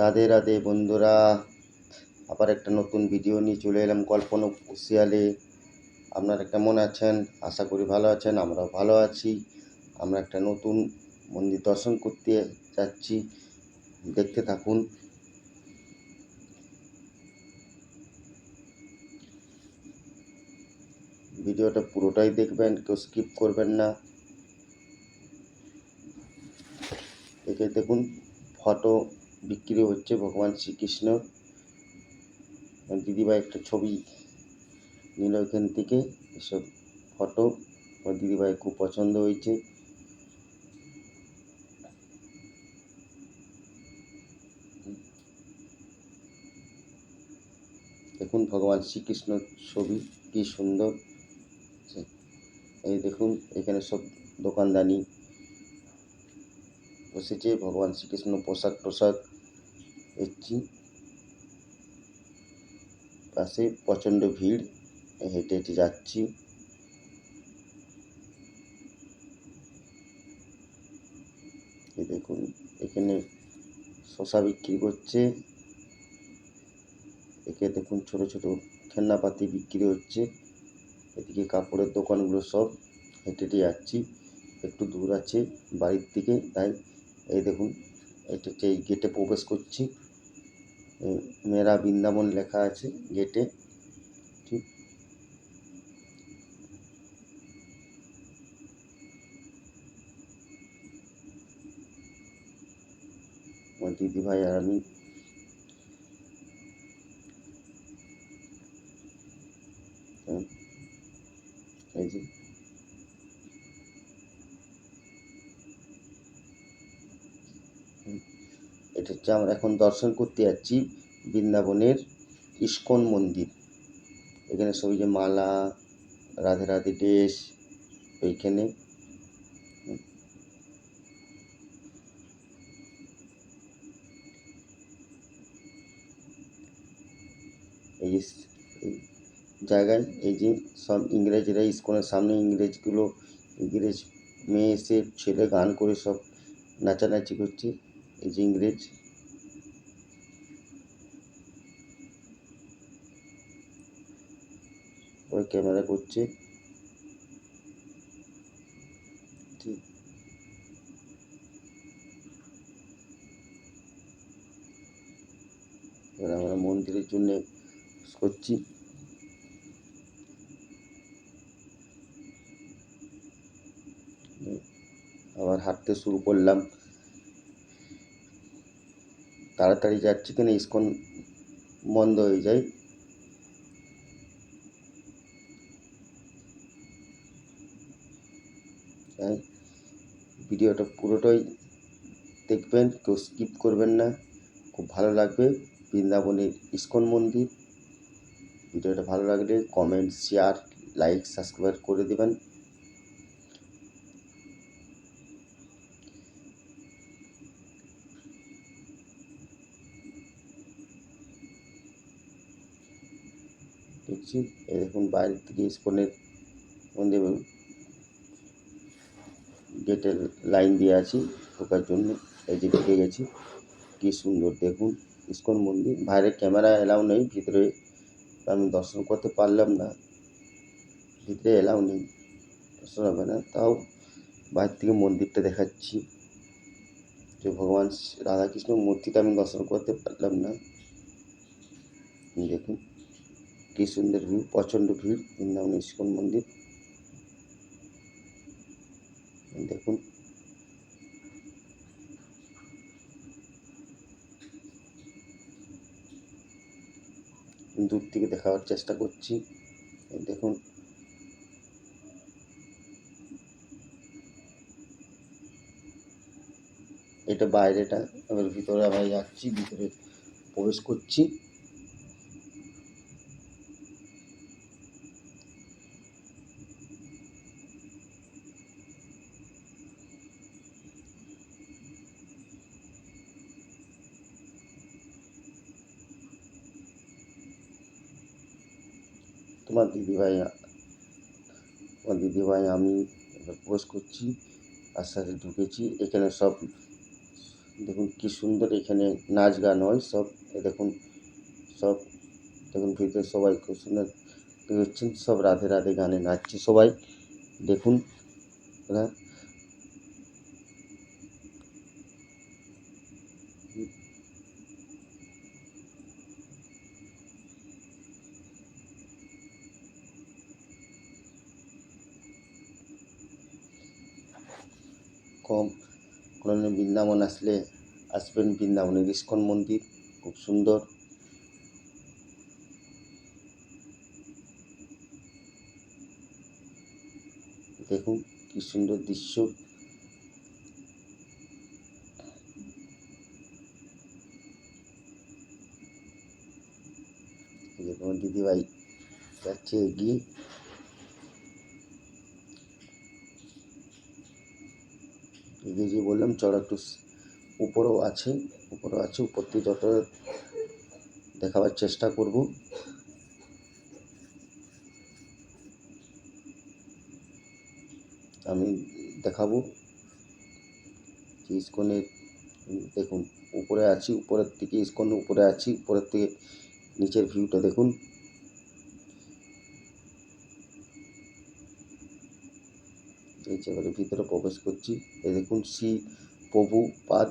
রাধে রাধে বন্ধুরা, আবার একটা নতুন ভিডিও নিয়ে চলে এলাম কল্পনা কুশিয়ালে আপনারা কেমন আছেন? আশা করি ভালো আছেন, আমরাও ভালো আছি। আমরা একটা নতুন মন্দির দর্শন করতে যাচ্ছি। দেখতে থাকুন। ভিডিওটা পুরোটাই দেখবেন, কেউ স্কিপ করবেন না। দেখে দেখুন ফটো বিক্রি হচ্ছে ভগবান শ্রীকৃষ্ণ। দিদিভাই একটা ছবি নিল এখান থেকে, এসব ফটো। আমার দিদিভাই খুব পছন্দ হয়েছে। দেখুন ভগবান শ্রীকৃষ্ণ ছবি, কি সুন্দর। এই দেখুন, এখানে সব দোকানদানি। বসেছে, ভগবান শ্রীকৃষ্ণ পোশাক টোশাক এসছি। পাশে প্রচণ্ড ভিড়, হেঁটে হেঁটে যাচ্ছি। দেখুন, এখানে শশা বিক্রি করছে। একে দেখুন, ছোট ছোট খেলনাপাতি বিক্রি হচ্ছে। এদিকে কাপড়ের দোকানগুলো সব হেঁটে হেঁটে যাচ্ছি। একটু দূর আছে বাড়ির থেকে তাই এই দেখুন এটা হচ্ছে এই গেটে প্রবেশ করছি। মেরা বৃন্দাবন লেখা আছে গেটে ঠিক। দিদিভাই আর আমি হুম, এই যে হুম, এটা হচ্ছে আমরা এখন দর্শন করতে যাচ্ছি বৃন্দাবনের ইস্কন মন্দির। এখানে সবই যে মালা, রাধে রাধে ড্রেস, ওইখানে। এই জায়গায় এই যে সব ইংরেজরা ইস্কনের সামনে ইংরেজগুলো, ইংরেজ মেয়ে এসে ছেলে গান করে সব নাচানাচি করছে। এই যে ইংরেজ ওই ক্যামেরা করছে। এবার আমরা মন্দিরের জন্য করছি। আবার হাঁটতে শুরু করলাম। তাড়াতাড়ি যাচ্ছি কেন ইস্কন বন্ধ হয়ে যায়। তাই ভিডিওটা পুরোটাই দেখবেন, কেউ স্কিপ করবেন না। খুব ভালো লাগবে বৃন্দাবনের ইস্কন মন্দির। ভিডিওটা ভালো লাগলে কমেন্ট, শেয়ার, লাইক, সাবস্ক্রাইব করে দেবেন। এই দেখুন বাইরে থেকে ইস্কনের মন্দির গেটের লাইন দিয়ে আছি, ঢোকার জন্য। এই যে ঢুকে গেছি, কী সুন্দর দেখুন ইস্কন মন্দির। বাইরে ক্যামেরা এলাও নেই, ভিতরে আমি দর্শন করতে পারলাম না। ভিতরে এলাও নেই, দর্শন হবে না। তাও বাইরে থেকে মন্দিরটা দেখাচ্ছি। যে ভগবান রাধাকৃষ্ণ মূর্তিটা আমি দর্শন করতে পারলাম না। দেখুন। কি সুন্দর ভিড়, প্রচণ্ড ভিড়, বৃন্দাবন ইস্কন মন্দির। দেখুন। দূর থেকে দেখাবার চেষ্টা করছি। দেখুন। এটা বাইরেটা, এবার ভিতরে আমরা যাচ্ছি, ভিতরে প্রবেশ করছি। তোমার দিদিভাই আমার দিদিভাই আমি পোস্ট করছি আস্তে আস্তে ঢুকেছি। এখানে সব, দেখুন কি সুন্দর এখানে নাচ গান হয়, সব দেখুন সব দেখুন ভিতরে সবাই খুব সুন্দর দেখছেন সব রাধে রাধে গানে নাচছে সবাই। দেখুন কম কোনোদিন বৃন্দাবন আসলে আসবেন, বৃন্দাবনের ইস্কন মন্দির, খুব সুন্দর। দেখুন কি সুন্দর দৃশ্য। দিদিভাই যাচ্ছে এগিয়ে। যে চড়া একটু উপরেও আছে উপরেও আছে, উপর থেকে দেখাবার চেষ্টা করব। আমি দেখাবো। ইস্কনের দেখুন, উপরে আছি, উপরের থেকে ইস্কন উপরে আছি, উপরের থেকে নিচের ভিউটা দেখুন। এই যে এবারে ভিতরে প্রবেশ করছি। এ দেখুন, শ্রী প্রভু পাদ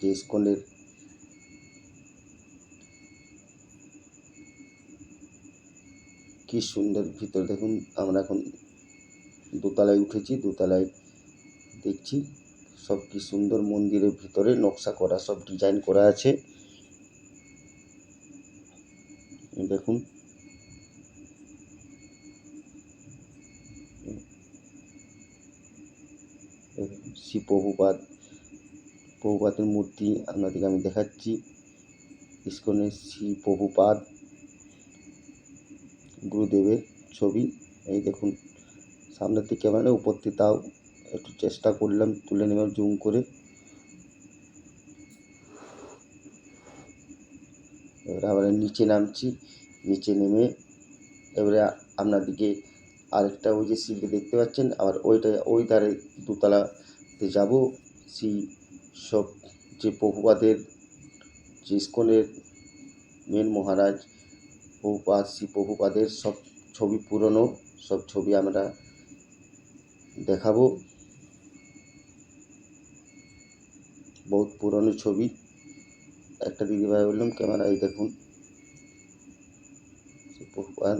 যে ইস্কনের কি সুন্দর ভিতর। দেখুন, আমরা এখন দোতলায় উঠেছি, দোতলায় দেখছি সব কি সুন্দর মন্দিরের ভিতরে নকশা করা, সব ডিজাইন করা আছে। দেখুন শ্রী প্রভুপাদ প্রভুপাতের মূর্তি আপনাদেরকে আমি দেখাচ্ছি। ইস্কনের শ্রী প্রভুপাদ গুরুদেবের ছবি। এই দেখুন সামনের থেকে ক্যামেরা, উপর থেকে তাও একটু চেষ্টা করলাম, তুলে নেবার, জুম করে। এবারে আবার নিচে নামছি, নিচে নেমে এবারে আপনাদেরকে আরেকটা ওই যে সিঁড়ি দেখতে পাচ্ছেন, আবার ওইটা, ওই ধারে দোতলাতে যাব। সেই সব যে প্রভুপাদের, যে ইস্কনের মেন মহারাজ, প্রভুপাদ শ্রী প্রভুপাদের সব ছবি পুরনো, সব ছবি আমরা দেখাবো। বহুত পুরনো ছবি। একটা দিদিভাই বললাম ক্যামেরা, এই দেখুন। প্রভুপাদ,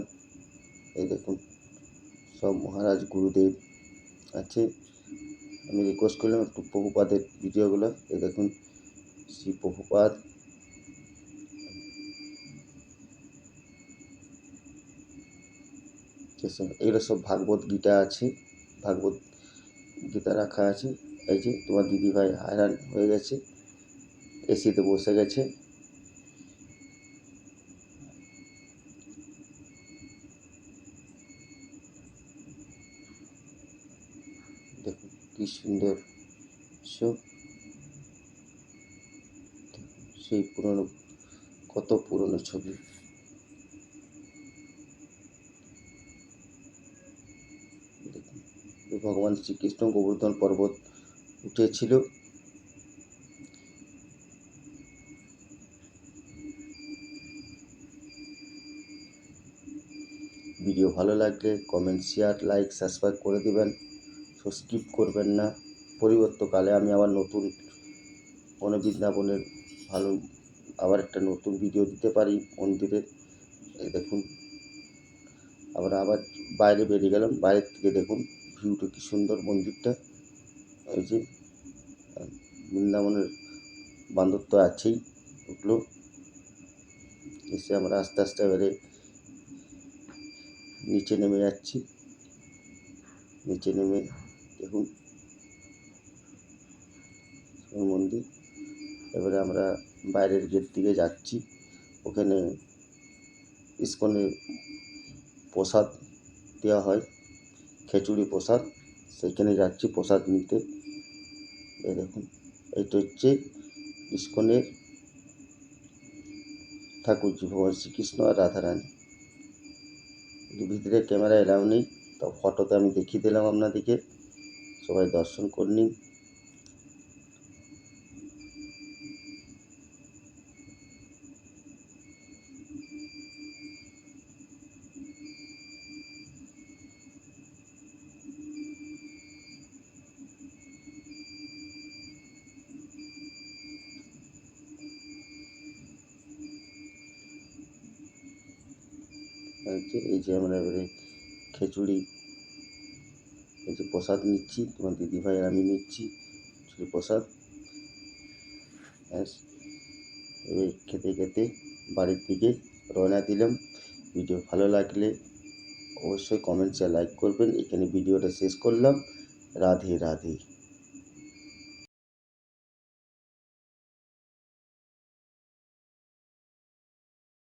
এই দেখুন, সব মহারাজ, গুরুদেব আছে। আমি রিকোয়েস্ট করলাম একটু প্রভুপাদের ভিডিওগুলো। এই দেখুন, শ্রী প্রভুপাদ। এগুলো সব ভাগবত গীতা আছে, ভাগবত গীতা রাখা আছে। এই যে তোমার দিদিভাই হায়রান হয়ে গেছে, এসিতে বসে গেছে দেখুন কি সুন্দর সব। সেই পুরনো, কত পুরনো ছবি। ভগবান শ্রীকৃষ্ণ গোবর্ধন পর্বত উঠেছিল। ভিডিও ভালো লাগলে কমেন্ট শেয়ার লাইক সাবস্ক্রাইব করে দিবেন। তো স্কিপ করবেন না। পরিবর্তকালে আমি আবার নতুন কোনো বৃন্দাবনের ভালো আবার একটা নতুন ভিডিও দিতে পারি মন্দিরের এই দেখুন। আবার আবার বাইরে বেরিয়ে গেলাম। বাইরের থেকে দেখুন ভিউটা কি সুন্দর মন্দিরটা। এই যে, বৃন্দাবনের বান্দর তো আছেই ওগুলো এসে আমরা আস্তে আস্তে এবারে নিচে নেমে যাচ্ছি। নিচে নেমে দেখুন। মন্দির। এবারে আমরা বাইরের গেট দিকে যাচ্ছি। ওখানে ইস্কনে প্রসাদ দেওয়া হয়, খিচুড়ি প্রসাদ। সেখানে যাচ্ছি প্রসাদ নিতে। এই দেখুন, এইটা হচ্ছে ইস্কনের ঠাকুরজি, ভগবান শ্রীকৃষ্ণ আর রাধারানী। ভিতরে ক্যামেরা এলাও নেই, তো ফটোতে আমি দেখিয়ে দিলাম আপনাদেরকে। সবাই দর্শন করে নিন। এই যে আমরা এবারে খিচুড়ি যে প্রসাদ নিচ্ছি তোমার দিদিভাই আর আমি নিচ্ছি শুধু প্রসাদ ব্যাস এবার খেতে খেতে বাড়ির দিকে রওনা দিলাম ভিডিও ভালো লাগলে অবশ্যই কমেন্টসে লাইক করবেন এখানে ভিডিওটা শেষ করলাম রাধে রাধে